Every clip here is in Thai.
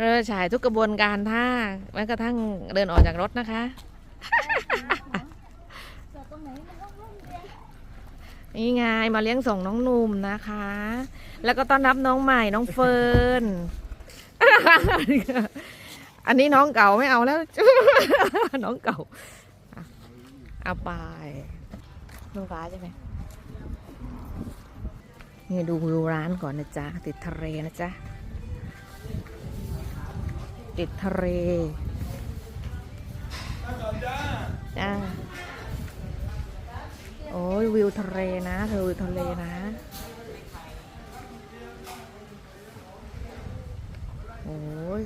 เราฉายทุกกระบวนการท่าแม้กระทั่งเดินออกจากรถนะคะจอดตรงไหนมันต้องร่มเย็นนี่ไงมาเลี้ยงส่งน้องหนุ่มนะคะ แล้วก็ต้อนรับน้องใหม่น้องเฟิร์น อันนี้น้องเก่าไม่เอาแล้ว น้องเก่าอะเอาไปลูกฟ้าใช่ไหมนี่ดูวิวร้านก่อนนะจ๊ะ ติดทะเลนะจ๊ะ ติดทะเลจ้าโอ้ยวิวทะเลนะ เธอวิวทะเลนะโอ้ย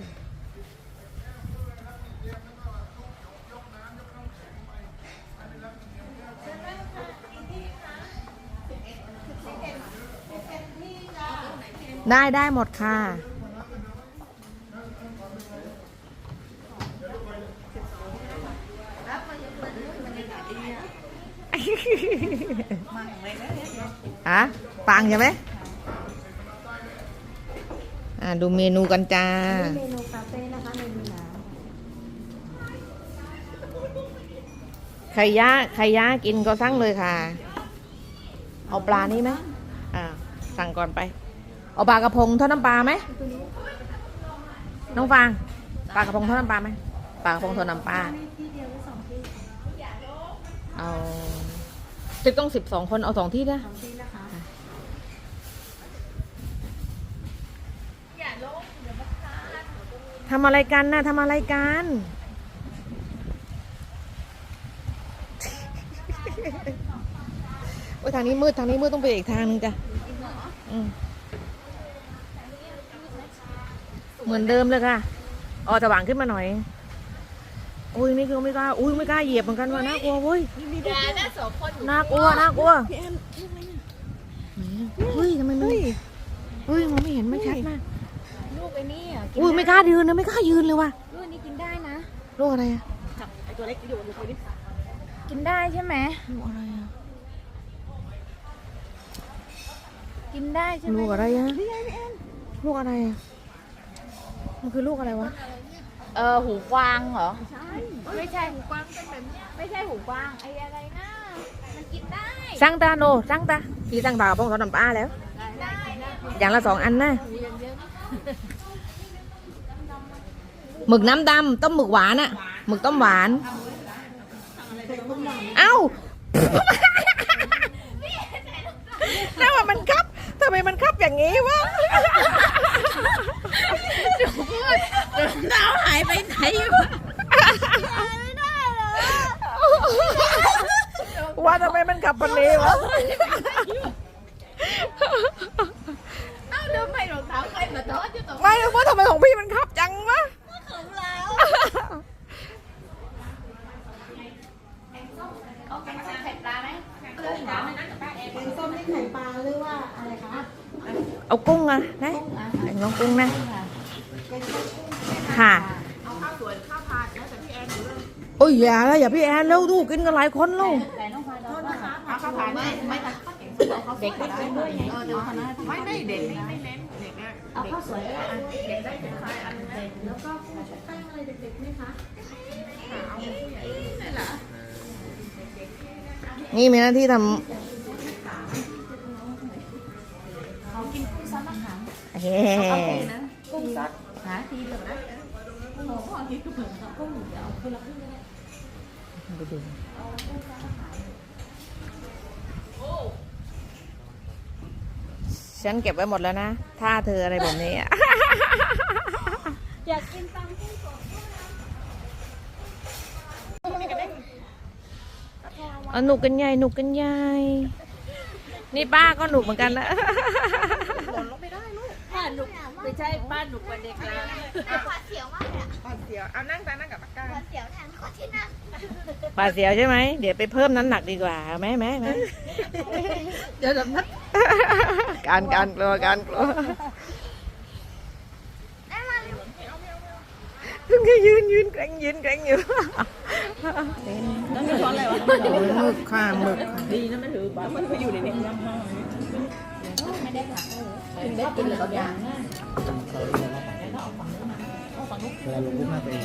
ได้ได้หมดค่ะ ฮะฟังใช่ไหมอ่าดูเมนูกันจ้าเมนูคาเฟ่นะคะเมนูน้ใครย่าใครย่ากินก็สั่งเลยค่ะ เอาปลานี่ไหมอ่าสั่งก่อนไป เอาปลากระพงทอดน้ำปลาไหมน้องฟางปลากระพงทอดน้ำปลาไหมปลากระพงทอดน้ำปลาเอา จะต้องสิบสองคนเอาสองที่นะสองที่นะคะทำอะไรกันนะทำอะไรกันโอ้ยทางนี้มืดทางนี้มืดต้องไปอีกทางนึงจ้ะอืมเหมือนเดิมเลยค่ะ อ๋อสว่างขึ้นมาหน่อย อุ้ยนี่คือไม่กล้าอุ้ยไม่กล้าเหยียบเหมือนกันว่ะน่ากลัวเว้ยอย่านะสองคนน่ากลัวน่ากลัวเฮ้ยทำไมมันเฮ้ยมองไม่เห็นไม่ชัดมากลูกไอ้นี่อะอุ้ยไม่กล้ายืนนะไม่กล้ายืนเลยว่ะลูกนี้กินได้นะโรคอะไรอะจับไอ้ตัวเล็กอยู่บนคนนี้กินได้ใช่ไหมโรคอะไรอะกินได้ใช่ไหมลูกอะไรอะนี่ไงพี่แอนลูกอะไรอะมันคือลูกอะไรวะ เออหูกวางเหรอ ใช่ไม่ใช่หูกวางเป็นแบบนี้ไม่ใช่หูกวางไอ้อะไรนะมันกินได้สั่งตาโนสั่งตาพี่สั่งปลากระพงทอดน้ำปลาแล้ว ได้ได้อย่างละสองอันนะเรียนเยอะหมึกน้ำดำต้มหมึกหวานอะหมึกต้มหวาน เอ้าน่าว่ามันครับทำไมมันครับอย่างนี้วะ ดาวหายไปไหน วะไม่ได้เลยว่าทำไมมันขับปันนี้วะเอ้าเดิมไม่รองเท้าใครมาทอดอยู่ตรงไม่รู้ว่าทำไมของพี่มันขับจังวะของเราเอาแกงส้มไข่ปลาไหมเลยน้ำนั่นกับป้าเองแกงส้มนี่ไข่ปลาหรือว่าอะไรคะเอากุ้งอะนะแต่งน้องกุ้งนะค่ะเอาข้าว สวยข้าวผัดแล้วแต่พี่แอนหรือโอ้ยอย่าแล้วอย่าพี่แอนเร็วดูกินกันหลายคนลูกแต่น้องพายโทษนะคะเอาข้าวผัดไม่ไม่ตัดข้าวแกงส้มเอาเด็กก็กินด้วยไงเออเดี๋ยวคณะไม่ไม่เด็กไม่เน้นเด็กเนี่ยเอาข้าวสวยก็ได้เด็กได้เป็นใครอันเด็กแล้วก็แป้งอะไรเด็กๆไหมคะเอาผู้ใหญ่นี่เหรอนี่มีหน้าที่ทเขากินกุ้งซอสมะขามำเฮ้เอาไปนะกุ้งซอสหาทีเดียวนะ โอ้โหพอทีก็เหมือนกับกุ้งเดี๋ยวเอาคนละครึ่งก็ได้ดูดูฉันเก็บไว้หมดแล้วนะ ถ้าเธออะไรแบบนี้ อยากกินตังกุ้งสดเอาหนุกกันใหญ่หนุกกันใหญ่ นี่ป้าก็หนุกเหมือนกันนะ ใช่ป้าหนุกกว่าเด็กแล้วหวาดเสียวมากเลยอะปลาเสียวเอานั่งตานั่งกับปากกาหวาดเสียวแทนคนที่นั่งปลาเสียวใช่ไหม เดี๋ยวไปเพิ่มน้ำหนักดีกว่าเอาไหมไหมไหมเดี๋ยวแบบนั้นการการกลัวการกลัวได้มาเร็วซึ่งแค่ยืนยืนแกร่งยืนแกร่งอยู่นั่นช้อนอะไรวะหมึกค่ะหมึกดีนะไม่ถือบ้ามันไปอยู่ในนี้ไม่ได้ค่ะ กินได้กินเหลืออย่างนะเวลาลงรูปหน้าตัวเอง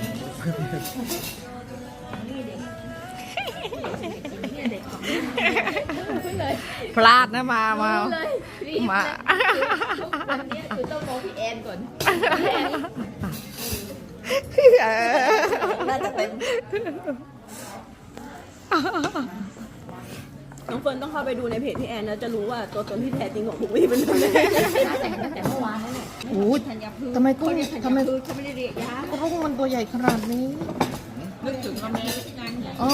พลาดนะมามามาวันนี้คือต้องมองพี่แอนก่อนเออน่าจะเต็ม น้องเฟิร์นต้องเข้าไปดูในเพจพี่แอนแล้วจะรู้ว่าตัวตนที่แท้จริงของพวกพี่เป็นยังไงแต่งตั้งแต่เมื่อวานนั่นแหละโอ้ยทำไมกุ้งทำไมคือเขาไม่ได้เรียกยากุ้งมันตัวใหญ่ขนาดนี้นึกถึงเราไม่ได้งานเนี่ยอ๋อ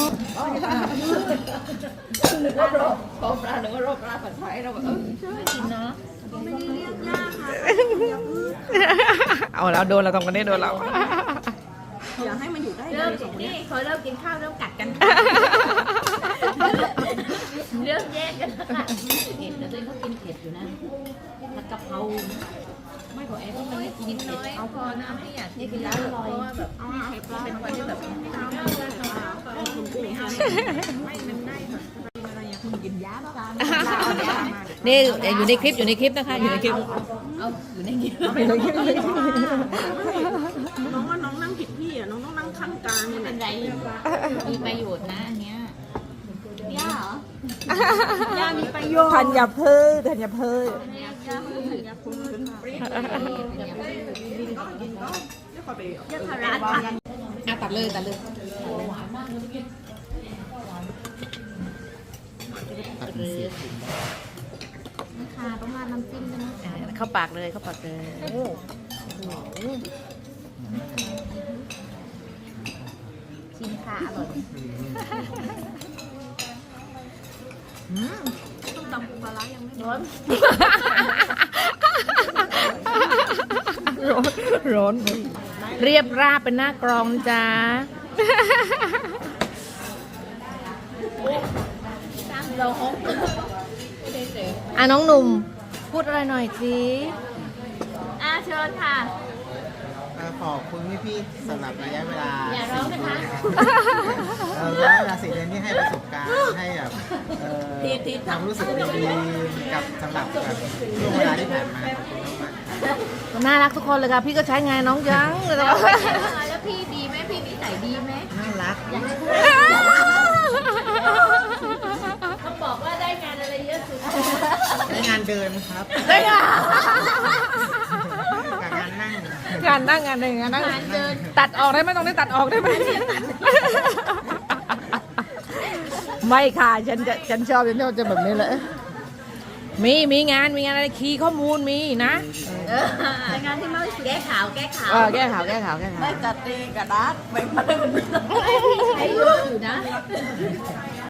นึกว่ารอบพอปลาหรือว่ารอบปลาผัดไทยเราแบบเออใช่กินเนาะเอาแล้วโดนเราตรงกันได้โดนเราอยากให้มันอยู่ได้เลเริ่มยสองคนนี่เนี้ยพอเริ่มกินข้าวเริ่มกัดกัน เริ่มแยกกันเผ็ดแต่ตัวเองก็กินเผ็ดอยู่นะผัดกะเพราไม่ขอแอนต้องไม่กินเผ็ดเอาพอนะไม่อยากกินแล้วเพราะว่าแบบเป็นคนที่แบบไม่เอาไม่มันได้แบบกินยาบ้างนี่อยู่ในคลิปอยู่ในคลิปนะคะ อยู่ในคลิปเอาอยู่ในนี้น้องว่าน้องนั่งผิดที่อะน้องต้องนั่งข้างกลางเลยเป็เนี่ยนไรมีประโยชน์นะอันเนี้ยย่าเหรอ ย่ามีประโยชน์ธัญพืชธัญพืชย่าพืชย่าพืชย่าพาราอะตัดเลยตัดเลยหวานมากเลยพี่นะคะต้องราดน้ำจิ้มด้วยนะอะเข้าปากเลยเข้าปากเลยชิมค่ะอร่อย ต้มตำปูปลาร้ายังไม่ร้อนร้อนร้อน เรียบราบเป็นหน้ากรองจ้าร้อนอะน้องหนุ่ม พูดอะไรหน่อยสิอะเชิญค่ะ ขอบคุณพี่ๆสำหรับระยะเวลาอย่าร้องนะคะ เอ่อระยะเวลาสี่เดือนที่ให้ประสบการณ์ให้แบบเอ่อความรู้สึกดีๆกับสำหรับแบบช่วงเวลาที่ผ่านมาขอบคุณมากๆ น่ารักทุกคนเลยค่ะ พี่ก็ใช้งานน้องยังเลยนะแล้วพี่ดีไหมพี่นิสัยดีไหมน่ารักเขาบอกว่าได้งานอะไรเยอะสุด ได้งานเดินครับ ได้ค่ะกับงานนั่ง งานนั่งงานหนึ่งงานนั่งตัดออกได้ไหมตรงนี้ตัดออกได้ไหมไม่ค่ะฉันจะฉันชอบฉันชอบจะแบบนี้เลยมีมีงานมีงานอะไรคีย์ข้อมูลมีนะงานที่ไม่แก้ข่าวแก้ข่าวเออแก้ข่าวแก้ข่าวแก้ข่าวได้จัดเตะกระดาษไปมาให้เยอะอยู่นะ